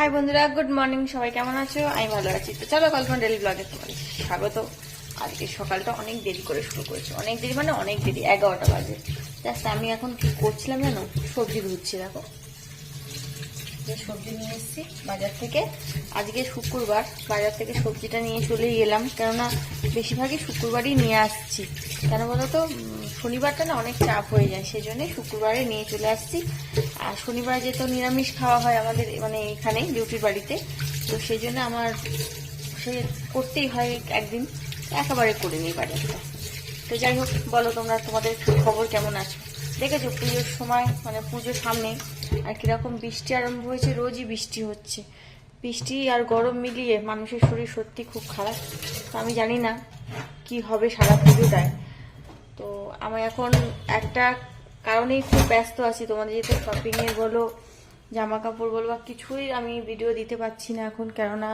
High বন্ধুরা good morning সবাই কেমন আছো? আমি ভালো আছি। তো চলো কল্পনা ডেলি ব্লগে তোমার স্বাগত। আজকে সকালটা অনেক দেরি করে শুরু করেছি। অনেক দেরি মানে অনেক দেরি, এগারোটা বাজে। জাস্ট আমি এখন কি করছিলাম জানো? সবজি ধুচ্ছি, দেখো। যে সবজি নিয়ে এসেছি বাজার থেকে। আজকে শুক্রবার, বাজার থেকে সবজিটা নিয়ে চলেই এলাম। কেননা বেশিরভাগই শুক্রবারই নিয়ে আসছি। কেন বলো তো শনিবারটা না অনেক চাপ হয়ে যায় সেই জন্যই শুক্রবারে নিয়ে চলে আসছি। আর শনিবার যেহেতু নিরামিষ খাওয়া হয় আমাদের মানে এখানে, ডিউটির বাড়িতে, তো সেই জন্য আমার সে করতেই হয় একদিন, একেবারে করে নিই বাজারটা। তো যাই হোক, বলো তোমরা তোমাদের খবর কেমন আছো? দেখেছ পুজোর সময় মানে পুজোর সামনে আর কীরকম বৃষ্টি আরম্ভ হয়েছে, রোজই বৃষ্টি হচ্ছে। বৃষ্টি আর গরম মিলিয়ে মানুষের শরীর সত্যি খুব খারাপ। তো আমি জানি না কি হবে সারা পুজোটায় তো আমি এখন একটা কারণেই খুব ব্যস্ত আছি। তোমাদের যেহেতু শপিংয়ের বলো জামা কাপড় বলো বা কিছুই আমি ভিডিও দিতে পারছি না এখন। কেননা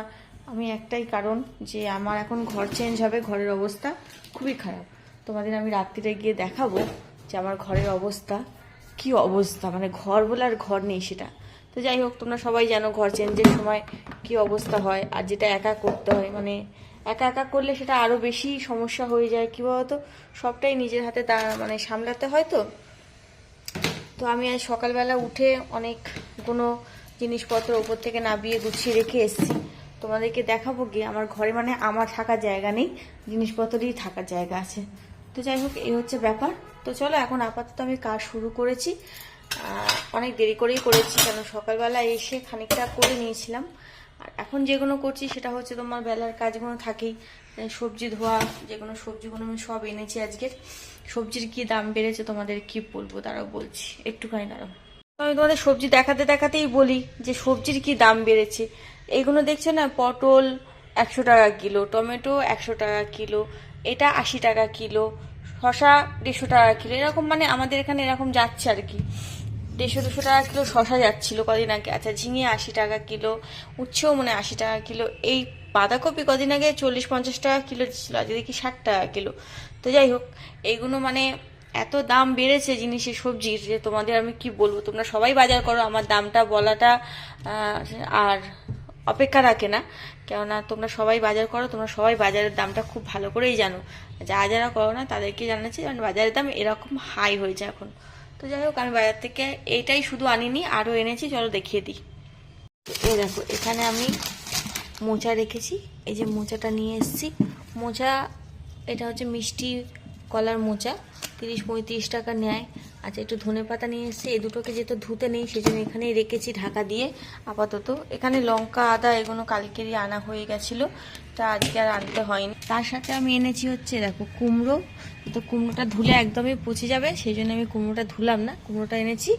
আমি একটাই কারণ যে আমার এখন ঘর চেঞ্জ হবে, ঘরের অবস্থা খুবই খারাপ। তোমাদের আমি রাত্রিরে গিয়ে দেখাবো যে আমার ঘরের অবস্থা কি অবস্থা? মানে ঘর বলে আর ঘর নেই সেটা। তো যাই হোক, তোমরা সবাই জানো ঘর চেঞ্জের সময় কি অবস্থা হয় আর যেটা একা করতে হয়। মানে একা একা করলে সেটা আরও বেশি সমস্যা হয়ে যায়। কী বলতো? সবটাই নিজের হাতে দা- মানে সামলাতে হয় তো। তো আমি আজ সকালবেলা উঠে অনেক কোনো জিনিসপত্র ওপর থেকে নাবিয়ে গুছিয়ে রেখে এসেছি। তোমাদেরকে দেখাবো গিয়ে। আমার ঘরে মানে আমার থাকার জায়গা নেই। জিনিসপত্রই থাকার জায়গা আছে। তো যাই হোক, এই হচ্ছে ব্যাপার। তো চলো, এখন আপাতত আমি কাজ শুরু করেছি। অনেক দেরি করেই করেছি, কেন সকালবেলা এসে খানিকটা করে নিয়েছিলাম। আর এখন যেগুলো করছি, সেটা হচ্ছে তোমার বেলার কাজগুলো থাকেই। সবজি ধোয়া, যে কোনো সবজিগুলো আমি সব এনেছি আজকের। সবজির কি দাম বেড়েছে তোমাদের কি বলব, তারাও বলছি। একটুখানি দাঁড়াও। আমি তোমাদের সবজি দেখাতে দেখাতেই বলি যে সবজির কি দাম বেড়েছে। এইগুলো দেখছ না, পটল একশো টাকা কিলো, টমেটো একশো টাকা কিলো এটা আশি টাকা কিলো, শশা দেড়শো টাকা কিলো, এরকম মানে আমাদের এখানে এরকম যাচ্ছে আর কি। দেড়শো, দুশো টাকা কিলো শশা যাচ্ছিল কদিন আগে। আচ্ছা ঝিঙে আশি টাকা কিলো, উচ্ছেও মানে আশি টাকা কিলো। এই বাঁধাকপি কদিন আগে চল্লিশ, পঞ্চাশ টাকা কিলো ছিল আজ দেখি ষাট টাকা কিলো। তো যাই হোক এইগুলো মানে এত দাম বেড়েছে জিনিসের সবজির, যে তোমাদের আমি কি বলব? তোমরা সবাই বাজার করো, আমার দামটা বলাটা আর অপেক্ষা রাখে না। কেননা তোমরা সবাই বাজার করো, তোমরা সবাই বাজারের দামটা খুব ভালো করেই জানো। যারা যারা করো না তাদেরকে জানাচ্ছি, কারণ বাজারের দাম এরকম হাই হয়েছে এখন। তো যাই হোক, আমি বাজার থেকে এইটাই শুধু আনিনি, আরও এনেছি, চলো দেখিয়ে দিই। এই দেখো, এখানে আমি মোচা রেখেছি। এই যে মোচাটা নিয়ে এসেছি। মোচা, এটা হচ্ছে মিষ্টি কলার মোচা, তিরিশ পঁয়ত্রিশ টাকা নেয় আচ্ছা একটু ধনে পাতা নিয়ে এসেছি। এই দুটোকে যেহেতু ধুতে নেই সেই জন্য এখানেই রেখেছি ঢাকা দিয়ে আপাতত। এখানে লঙ্কা, আদা এগুলো কালকেরই আনা হয়ে গেছিল, তা আজকে আর আনতে হয়নি। তার সাথে আমি এনেছি হচ্ছে, দেখো, কুমড়ো। তো কুমড়োটা ধুলে একদমই পচে যাবে সেই জন্য আমি কুমড়োটা ধুলাম না। কুমড়োটা এনেছি।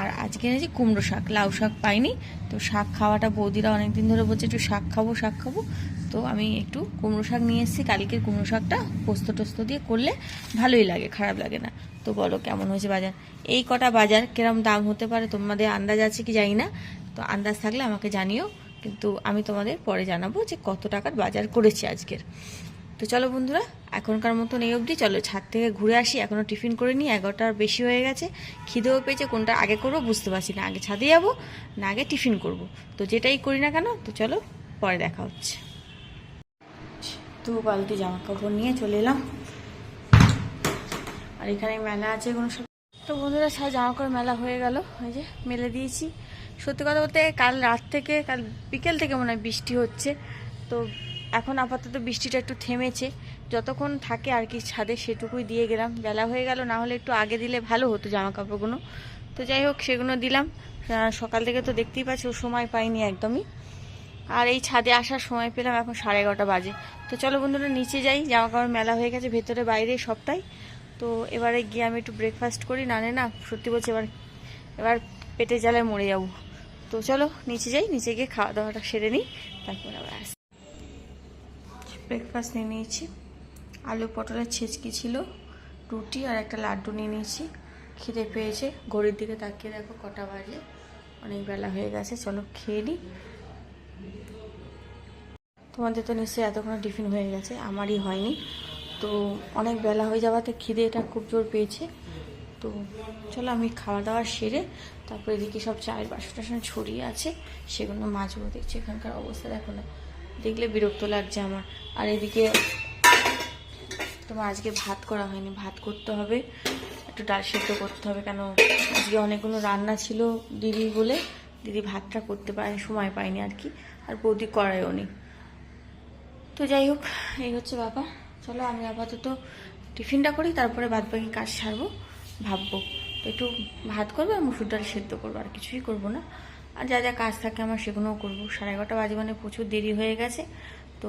আর আজকে এনেছি কুমড়ো শাক, লাউ শাক পাইনি। তো শাক খাওয়াটা বৌদিরা অনেকদিন ধরে বলছে, একটু শাক খাব শাক খাব। তো আমি একটু কুমড়ো শাক নিয়ে এসেছি। কালকের কুমড়ো শাকটা পোস্ত টোস্ত দিয়ে করলে ভালোই লাগে, খারাপ লাগে না। তো বলো, কেমন হয়েছে বাজার? এই কটা বাজার কিরম দাম হতে পারে, তোমাদের আন্দাজ আছে কি জানি না। তো আন্দাজ থাকলে আমাকে জানিও, কিন্তু আমি তোমাদের পরে জানাব যে কত টাকার বাজার করেছি আজকের। তো চলো বন্ধুরা, এখনকার মতন এই অবধি। চলো ছাদ থেকে ঘুরে আসি এখনও টিফিন করে নিই, এগারোটার বেশি হয়ে গেছে। খিদেও পেয়েছে, কোনটা আগে করব বুঝতে পারছি না। আগে ছাদে যাব, না আগে টিফিন করব। তো যেটাই করি না কেন, তো চলো পরে দেখা হচ্ছে। দু বালতি জামা কাপড় নিয়ে চলে এলাম। আর এখানে মেলা আছে কোনো সব তো বন্ধুরা সারা জামা কাপড় মেলা হয়ে গেল। ওই যে মেলে দিয়েছি। সত্যি কথা বলতে কাল রাত থেকে, কাল বিকেল থেকে মনে হয় বৃষ্টি হচ্ছে। তো এখন আপাতত বৃষ্টিটা একটু থেমেছে। যতক্ষণ থাকে আর কি ছাদে সেটুকুই দিয়ে গেলাম। বেলা হয়ে গেল, না হলে একটু আগে দিলে ভালো হতো জামা কাপড়গুলো তো যাই হোক, সেগুলো দিলাম। সকাল থেকে তো দেখতেই পাচ্ছি ও সময় পাইনি একদমই। আর এই ছাদে আসার সময় পেলাম এখন সাড়ে এগারোটা বাজে। তো চলো বন্ধুরা, নিচে যাই। জামা কাপড় মেলা হয়ে গেছে, ভেতরে বাইরে সবটাই। তো এবারে গিয়ে আমি একটু ব্রেকফাস্ট করি, না না, সত্যি বলছি এবার এবার পেটে জ্বালায় মরে যাব। তো চলো, নিচে যাই, নিচে গিয়ে খাওয়া দাওয়াটা সেরে নিই, তারপর আবার আসি। ব্রেকফাস্ট নিয়ে নিয়েছি। আলু পটলের ছেচকি ছিল, রুটি আর একটা লাড্ডু নিয়ে নিয়েছি। খিদে পেয়েছে। ঘড়ির দিকে তাকিয়ে দেখো কটা বাজে। অনেক বেলা হয়ে গেছে, চলো খেয়ে নিই তোমাদের তো নিশ্চয়ই এতক্ষণ টিফিন হয়ে গেছে, আমারই হয়নি। তো অনেক বেলা হয়ে যাওয়াতে খিদে এটা খুব জোর পেয়েছে। তো চলো আমি খাওয়া দাওয়া সেরে তারপরে এদিকে সব চায়ের বাসন টাসন ছড়িয়ে আছে, সেগুলো মাছগুলো দেখছি এখানকার অবস্থা দেখো না। দেখলে বিরক্ত লাগছে আমার। আর এদিকে তোমার আজকে ভাত করা হয়নি, ভাত করতে হবে, একটু ডাল সেদ্ধ করতে হবে, কেন আজকে অনেকগুলো রান্না ছিল দিদি বলে, দিদি ভাতটা করতে পারেনি সময় পায়নি আর কি, আর বৌদি করায়ও নি। তো যাই হোক, এই হচ্ছে বাবা। চলো আমি আপাতত টিফিনটা করি, তারপরে বাদ বাকি কাজ সারবো, ভাববো। একটু ভাত করব আর মুসুর ডাল সেদ্ধ করব, আর কিছুই করব না। আর যা যা কাজ থাকে আমার সেগুলোও করব। সাড়ে এগারোটা বাজে মানে প্রচুর দেরি হয়ে গেছে। তো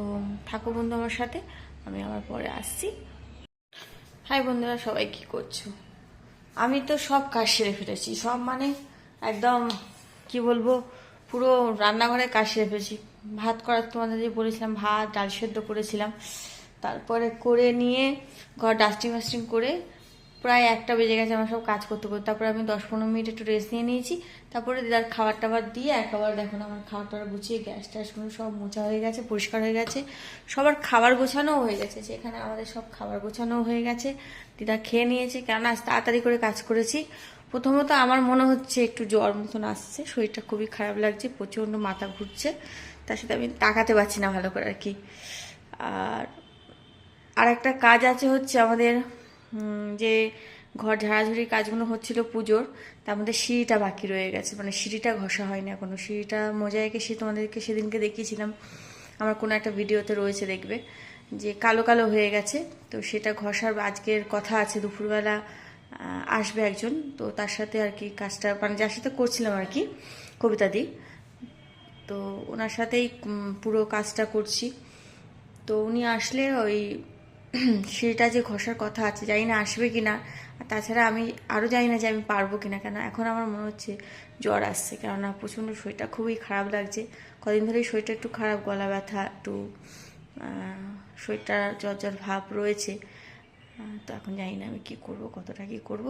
থাকো বন্ধু আমার সাথে, আমি আবার পরে আসছি। হাই বন্ধুরা, সবাই কি করছ? আমি তো সব কাজ সেরে ফেলেছি, সব মানে একদম, কি বলব, পুরো রান্নাঘরে কাজ সেরে ফেলেছি। ভাত করার তোমাদের যে বলেছিলাম, ভাত, ডাল সেদ্ধ করেছিলাম। তারপরে করে নিয়ে ঘর ডাস্টিং ফাস্টিং করে প্রায় একটা বেজে গেছে আমার সব কাজ করতে করতে। তারপরে আমি দশ পনেরো মিনিট একটু রেস্ট নিয়ে নিয়েছি। তারপরে দিদার খাবার টাবার দিয়ে একেবারে দেখো না আমার খাবার টাবার গুছিয়ে গ্যাস ট্যাসগুলো সব মোছা হয়ে গেছে, পরিষ্কার হয়ে গেছে। সবার খাবার গোছানোও হয়ে গেছে সেখানে আমাদের সব খাবার গোছানোও হয়ে গেছে। দিদা খেয়ে নিয়েছে কেন আজ তাড়াতাড়ি করে কাজ করেছি। প্রথমত আমার মনে হচ্ছে একটু জ্বর মতন আসছে, শরীরটা খুবই খারাপ লাগছে, প্রচণ্ড মাথা ঘুরছে। তার সাথে আমি তাকাতে পারছি না ভালো করে আর কি। আর আর একটা কাজ আছে হচ্ছে আমাদের যে ঘর ঝাড়াঝুড়ি কাজগুলো হচ্ছিল পুজোর, তার মধ্যে সিঁড়িটা বাকি রয়ে গেছে। মানে সিঁড়িটা ঘষা হয়নি এখনও। সিঁড়িটা মোজাইকে সে তোমাদেরকে সেদিনকে দেখিয়েছিলাম। আমার কোনো একটা ভিডিওতে রয়েছে দেখবে। যে কালো কালো হয়ে গেছে, তো সেটা ঘষার আজকের কথা আছে। দুপুরবেলা আসবে একজন। তো তার সাথে আর কি কাজটা মানে যার সাথে করছিলাম আর কি, কবিতা দি। তো ওনার সাথেই পুরো কাজটা করছি। তো উনি আসলে ওই সেটা যে ঘষার কথা আছে, জানি না আসবে কি না তাছাড়া আমি আরও জানি না যে আমি পারব কিনা। কেন, এখন আমার মনে হচ্ছে জ্বর আসছে। কেননা প্রচণ্ড শরীরটা খুবই খারাপ লাগছে। কদিন ধরেই শরীরটা একটু খারাপ, গলা ব্যথা, একটু শরীরটা জ্বর জ্বর ভাব রয়েছে। তো এখন জানি না আমি কী করব, কতটা কী করব।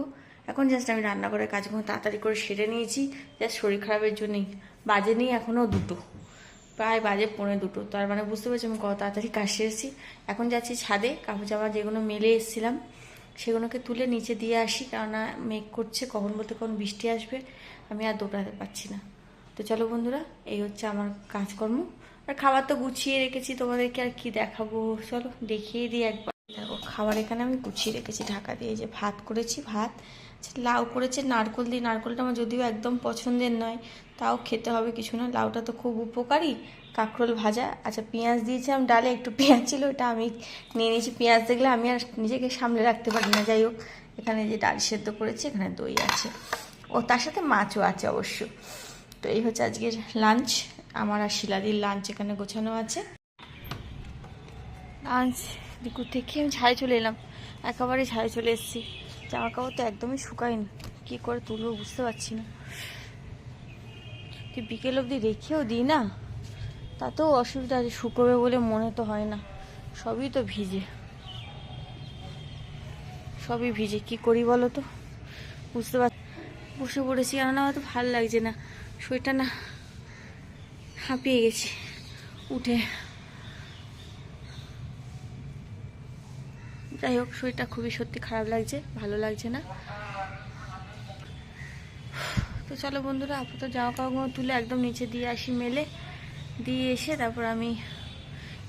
এখন জাস্ট আমি রান্না করে কাজগুলো তাড়াতাড়ি করে সেরে নিয়েছি। জাস্ট শরীর খারাপের জন্যই। বাজে নেই এখনও দুটো। প্রায় বাজে পৌনে দুটো। তার মানে বুঝতে পারছি, আমি কত তাড়াতাড়ি কাজ সেরেছি। এখন যাচ্ছি ছাদে, কাপড় জামা যেগুলো মেলে এসেছিলাম, সেগুলোকে তুলে নিচে দিয়ে আসি, কেননা মেঘ করছে, কখন বলতে কখন বৃষ্টি আসবে, আমি আর দৌড়াতে পারছি না। তো চলো বন্ধুরা, এই হচ্ছে আমার কাজকর্ম। আর খাবার তো গুছিয়ে রেখেছি, তোমাদেরকে আর কি দেখাবো? চলো দেখিয়ে দিই একবার। দেখো, খাবার এখানে আমি গুছিয়ে রেখেছি, ঢাকা দিয়ে যে ভাত করেছি, ভাত। লাউ করেছে, নারকল দিয়ে। নারকলটা আমার যদিও একদম পছন্দের নয়, তাও খেতে হবে কিছু না। লাউটা তো খুব উপকারী, কাঁকরোল ভাজা। আচ্ছা পেঁয়াজ দিয়েছিলাম ডালে, একটু পেঁয়াজ ছিল, ওটা আমি নিয়ে নিয়েছি। পেঁয়াজ দেখলে আমি আর নিজেকে সামলে রাখতে পারি না। যাই হোক, এখানে যে ডাল সেদ্ধ করেছি, এখানে দই আছে। ও, তার সাথে মাছও আছে অবশ্য। তো এই হচ্ছে আজকের লাঞ্চ। আমার আর শিলাদির লাঞ্চ এখানে গোছানো আছে। লাঞ্চ দিকুর থেকে আমি ছাড়ে চলে এলাম। একেবারে ছাড়ে চলে এসেছি। জামা কাপড় তো একদমই শুকায়নি। কী করে তুলবো বুঝতে পারছি না। তুই বিকেল অবধি রেখেও দিই না, তাতেও অসুবিধা আছে, শুকোবে বলে মনে তো হয় না। সবই তো ভিজে। সবই ভিজে, কি করি বলো তো? বুঝতে পার, বসে পড়েছি, আর না হয়তো ভালো লাগছে না। শরীরটা না হাঁপিয়ে গেছি। উঠে যাই হোক, শরীরটা খুবই সত্যি খারাপ লাগছে, ভালো লাগছে না। তো চলো বন্ধুরা, আপাতত জামা কাপড়গুলো তুলে একদম নিচে দিয়ে আসি, মেলে দিয়ে এসে তারপর আমি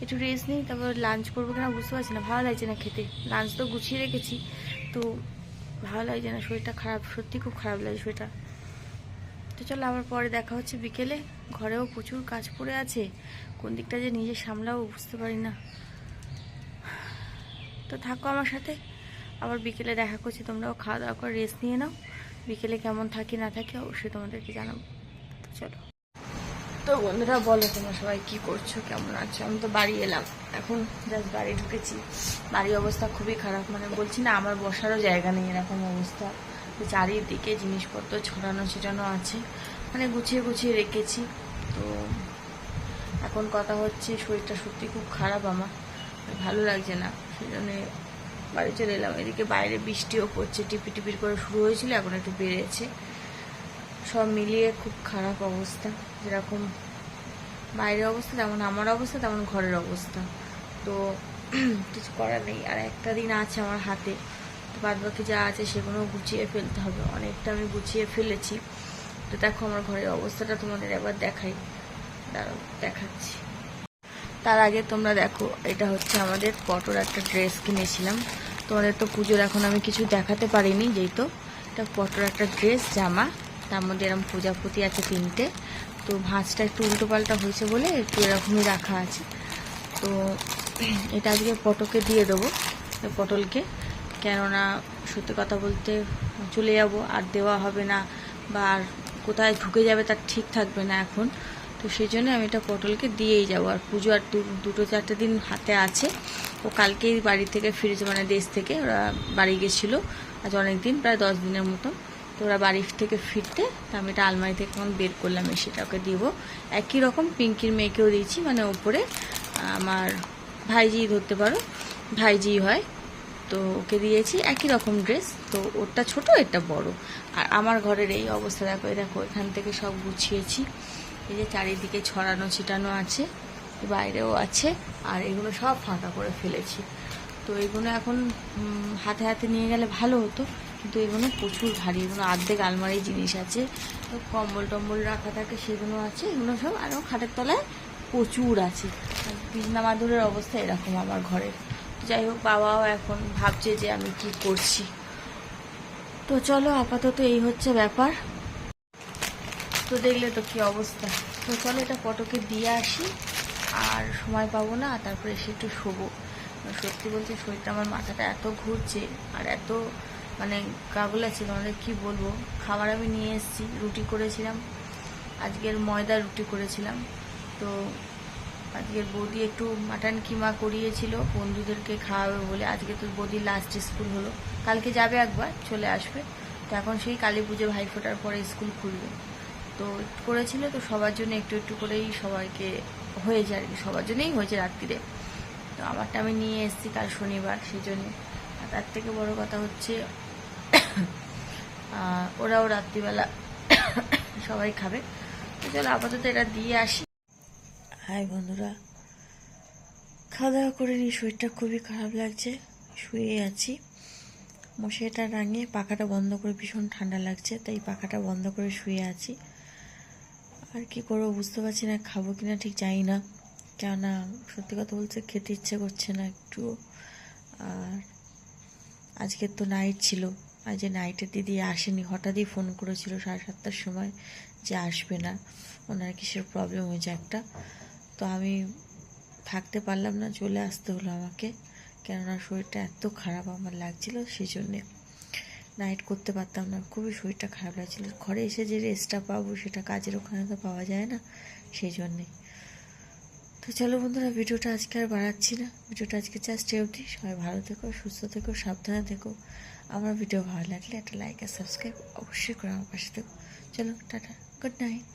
একটু রেস্ট নিই, তারপর লাঞ্চ করব কিনা বুঝতে পারছি না, ভালো লাগছে না খেতে। লাঞ্চ তো গুছিয়ে রেখেছি, তো ভালো লাগছে না, শরীরটা খারাপ, সত্যি খুব খারাপ লাগে শরীরটা। তো চলো আবার পরে দেখা হচ্ছে বিকেলে, ঘরেও প্রচুর কাজ পড়ে আছে, কোন দিকটা যে নিজে সামলাও বুঝতে পারি না। তো থাকো আমার সাথে। আবার বিকেলে দেখা করছি তোমরাও খাওয়া দাওয়া করে রেস্ট নিয়ে নাও। বিকেলে কেমন থাকি, না থাকি অবশ্যই তোমাদেরকে জানাব। চলো। তো বন্ধুরা, বলো তোমরা সবাই কি করছ, কেমন আছো? আমি তো বাড়ি এলাম। এখন জাস্ট বাড়ি ঢুকেছি। বাড়ির অবস্থা খুবই খারাপ। মানে বলছি না, আমার বসারও জায়গা নেই এরকম অবস্থা। চারিদিকে জিনিসপত্র ছড়ানো ছিটানো আছে। মানে গুছিয়ে গুছিয়ে রেখেছি। তো এখন কথা হচ্ছে, শরীরটা সত্যি খুব খারাপ আমার। ভালো লাগছে না। সেই জন্যে বাড়ি চলে এলাম। এদিকে বাইরে বৃষ্টিও পড়ছে, টিপি টিপির করে শুরু হয়েছিল, এখন একটু বেড়েছে। সব মিলিয়ে খুব খারাপ অবস্থা। যেরকম বাইরের অবস্থা, তেমন আমার অবস্থা, তেমন ঘরের অবস্থা। তো কিছু করার নেই। আর একটা দিন আছে আমার হাতে। তো বাদ বাকি যা আছে সেগুলো গুছিয়ে ফেলতে হবে। অনেকটা আমি গুছিয়ে ফেলেছি। তো দেখো আমার ঘরের অবস্থাটা তোমাদের একবার দেখাই। দাঁড়াও, দেখাচ্ছি। তার আগে তোমরা দেখো, এটা হচ্ছে আমাদের পটর একটা ড্রেস কিনেছিলাম। তোমাদের তো পুজোর এখন আমি কিছু দেখাতে পারিনি, যেহেতু এটা পটর একটা ড্রেস, জামা, তার মধ্যে এরকম প্রজাপতি আছে তিনটে। তো ভাঁজটা একটু উল্টো পাল্টা হয়েছে বলে একটু এরকমই রাখা আছে। তো এটা আজকে পটকে দিয়ে দেবো, পটলকে। কেননা সত্যি কথা বলতে চলে যাব, আর দেওয়া হবে না, বা আর কোথায় ঢুকে যাবে তার ঠিক থাকবে না এখন। তো সেই জন্য আমি এটা পটলকে দিয়েই যাব। আর পুজো আর দুটো চারটে দিন হাতে আছে। ও কালকেই বাড়ি থেকে ফিরেছে মানে দেশ থেকে। ওরা বাড়ি গেছিল আজ অনেক দিন প্রায় দশ দিনের মতো তো ওরা বাড়ি থেকে ফিরতে তো আমি এটা আলমারি থেকে এখন বের করলাম সেটা ওকে দিব। একই রকম পিঙ্কির মেয়েকেও দিয়েছি মানে ওপরে আমার ভাইজি ধরতে পারো ভাইজি হয়। তো ওকে দিয়েছি একই রকম ড্রেস, তো ওরটা ছোট, এটা বড়। আর আমার ঘরের এই অবস্থা, দেখো দেখো, এখান থেকে সব গুছিয়েছি। এই যে চারিদিকে ছড়ানো ছিটানো আছে বাইরেও আছে, আর এগুলো সব ফাঁকা করে ফেলেছি। তো এগুলো এখন হাতে হাতে নিয়ে গেলে ভালো হতো, কিন্তু এগুলো প্রচুর ভারী, এগুলো আর্ধেক আলমারি জিনিস আছে। তো কম্বল টম্বল রাখা থাকে সেগুলো আছে, এগুলো সব আরও খাটের তলায় প্রচুর আছে। বিছনা অবস্থা এরকম আমার ঘরের। যাই হোক, বাবাও এখন ভাবছে যে আমি কি করছি। তো চলো আপাতত এই হচ্ছে ব্যাপার। তো দেখলে তো কি অবস্থা। তো চলো এটা পটকে দিয়ে আসি। আর সময় পাবো না, তারপরে এসে একটু শোবো। সত্যি বলতে শরীরটা আমার মাথাটা এত ঘুরছে আর এত মানে কাগলাচ্ছে তোমাদের কি বলব। খাবার আমি নিয়ে এসেছি, রুটি করেছিলাম। আজকের ময়দা রুটি করেছিলাম। তো আজকের বৌদি একটু মাটন কিমা করিয়েছিল, বন্ধুদেরকে খাওয়াবে বলে। আজকে তো বৌদির লাস্ট স্কুল হলো। কালকে যাবে একবার, চলে আসবে। তো এখন সেই কালী পুজো ভাই ফোটার পরে স্কুল খুলবে। তো করেছিল, তো সবার জন্য একটু একটু করেই সবাইকে হয়েছে আর কি, সবার জন্যই হয়েছে রাত্রিরে। তো আমারটা আমি নিয়ে এসেছি কাল শনিবার সেই জন্য। তার থেকে বড় কথা হচ্ছে ওরাও রাত্রিবেলা সবাই খাবে। তো চলো আপাতত এটা দিয়ে আসি। হাই বন্ধুরা খাওয়া দাওয়া করে নি শরীরটা খুবই খারাপ লাগছে, শুয়ে আছি। মশারিটা রাঙিয়ে পাখাটা বন্ধ করে ভীষণ ঠান্ডা লাগছে, তাই পাখাটা বন্ধ করে শুয়ে আছি। আর কি করব বুঝতে পারছি না, খাব কিনা ঠিক জানি না। কেননা সত্যি কথা বলতে খেতে ইচ্ছে করছে না একটু। আর আজকের তো নাইট ছিল আজ যে নাইটের দিদি আসেনি, হঠাৎই ফোন করেছিল সাড়ে সাতটার সময় যে আসবে না। ওনার কিসের প্রবলেম হয়েছে একটা। তো আমি থাকতে পারলাম না, চলে আসতে হলো আমাকে। কেননা শরীরটা এত খারাপ আমার লাগছিল সেই জন্যে নাইট করতে পারতাম না। খুবই শরীরটা খারাপ লাগছিল। ঘরে এসে যে রেস্টটা পাবো, সেটা কাজের ওখানে তো পাওয়া যায় না, সেই জন্যে। তো চলো বন্ধুরা, ভিডিওটা আজকে আর বাড়াচ্ছি না। ভিডিওটা আজকে জাস্ট অবধি। সবাই ভালো থেকো, সুস্থ থেকো, সাবধানে থেকো। আমার ভিডিও ভালো লাগলে একটা লাইক আর সাবস্ক্রাইব অবশ্যই করে আমার পাশে থেকো। চলো, টাটা গুড নাইট